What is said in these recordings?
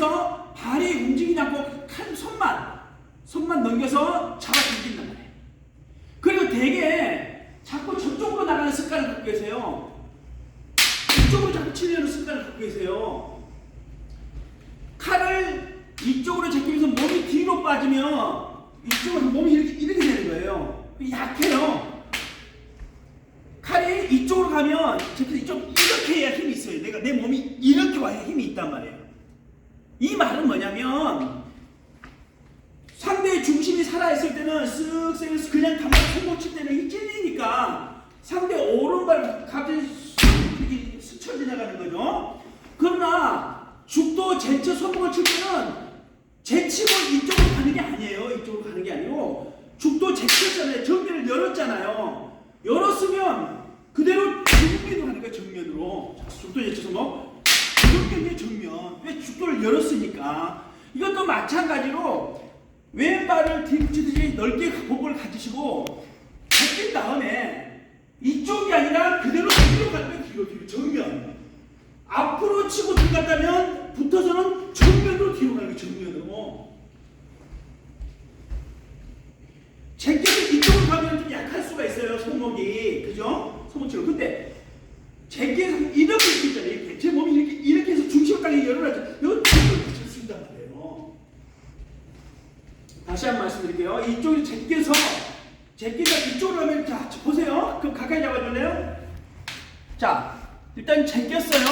상태에서 발이 움직이지 않고 칼 손만 손만 넘겨서 잡아 당긴단 말이에요. 그리고 되게 자꾸 저쪽으로 나가는 습관을 갖고 계세요. 이쪽으로 자꾸 치려는 습관을 갖고 계세요. 칼을 이쪽으로 제끼면서 몸이 뒤로 빠지면 이쪽으로 몸이 이렇게, 이렇게 되는 거예요. 약해요. 칼이 이쪽으로 가면 제끼 이쪽 이렇게 해야 힘이 있어요. 내가 내 몸이 이렇게 와야 힘이 있단 말이에요. 이 말은 뭐냐면 상대의 중심이 살아있을 때는 쓱쓱 그냥 가만히 손목 칠 때는 힘 찔리니까 상대 오른발 갑자기 스쳐 지나가는 거죠. 그러나 죽도 제쳐 손목을 칠 때는 제치고 이쪽으로 가는 게 아니에요. 이쪽으로 가는 게 아니고 죽도 제쳤잖아요. 정면을 열었잖아요. 열었으면 그대로 정면으로 가는 거예요. 정면으로. 자, 죽도 제쳐 손목. 정면. 왜 죽도를 열었으니까. 이것도 마찬가지로 왼발을 뒤붙이듯이 넓게 복을 가지시고 걷긴 다음에 이쪽이 아니라 그대로 뒤로 거예요. 뒤로 뒤로 정면. 앞으로 치고 들어갔다면 붙어서는 정면으로 뒤로 가는 거예요. 정면으로. 제껴서 이쪽으로 가면 좀 약할 수가 있어요. 손목이. 그죠? 손목처럼. 근데 제껴서 이렇게 있잖아요 이렇게. 제 몸이 이렇게 이렇게 해서 중심을 딱 열어놨죠. 이거 뒤로 붙일 수 있단 말이에요. 다시 한 번 말씀드릴게요. 이쪽이 제껴서 제끼다 이쪽으로 가면 자 보세요. 그럼 가까이 잡아줄래요? 자 일단 제꼈어요.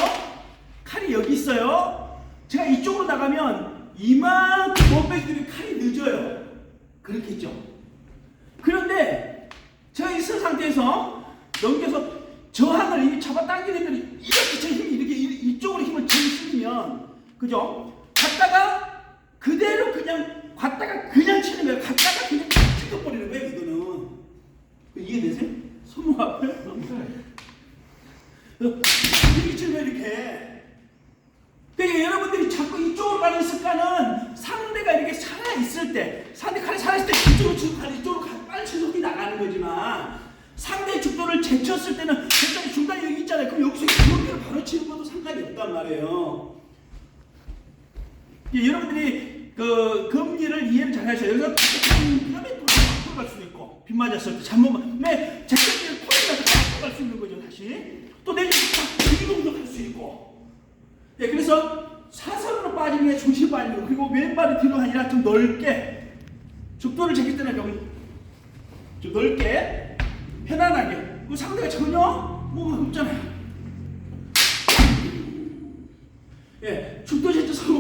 칼이 여기 있어요. 제가 이쪽으로 나가면 이만큼 몸빼기들이 칼이 늦어요. 그렇겠죠. 그런데 제가 있은 상태에서 넘겨서 저항을 이렇게 잡아 당기려면 이렇게 제 힘이 이렇게 이- 이쪽으로 힘을 주시면 그죠? 갔다가 그대로 그냥 갔다가 그냥 치는 거예요. 갔다가 그냥 찍어버리는 거예요. 이거는 이해되세요? 손목 앞을 이렇게 그러니까 여러분들이 자꾸 이쪽으로 가는 습관은 상대가 이렇게 살아 있을 때, 상대 칼이 살아 있을 때 이쪽으로 치고 칼 이쪽으로 가, 빨리 치속이 나가는 거지만 상대의 죽도를 제쳤을 때는 제쳤이 중간에 여기 있잖아요. 그럼 여기서 이렇게 바로 치는 것도 상관이 없단 말이에요. 예, 여러분들이 그 금리를 이해를 잘 하셔요. 여기서 그다음에 또 앞으로 갈 수도 있고 빗 맞았을 때 잘못만 내 제쳤기를 포기해서 앞으로 갈 수 있는 거죠. 다시 또 내일 이동도 할 수 있고. 예, 그래서 사선으로 빠지는 게 중심 빠지고 그리고 왼발이 뒤로 아니라 좀 넓게 죽도를 제낄 때는 여기 좀 넓게 편안하게 그 상대가 전혀 뭐가 없잖아요.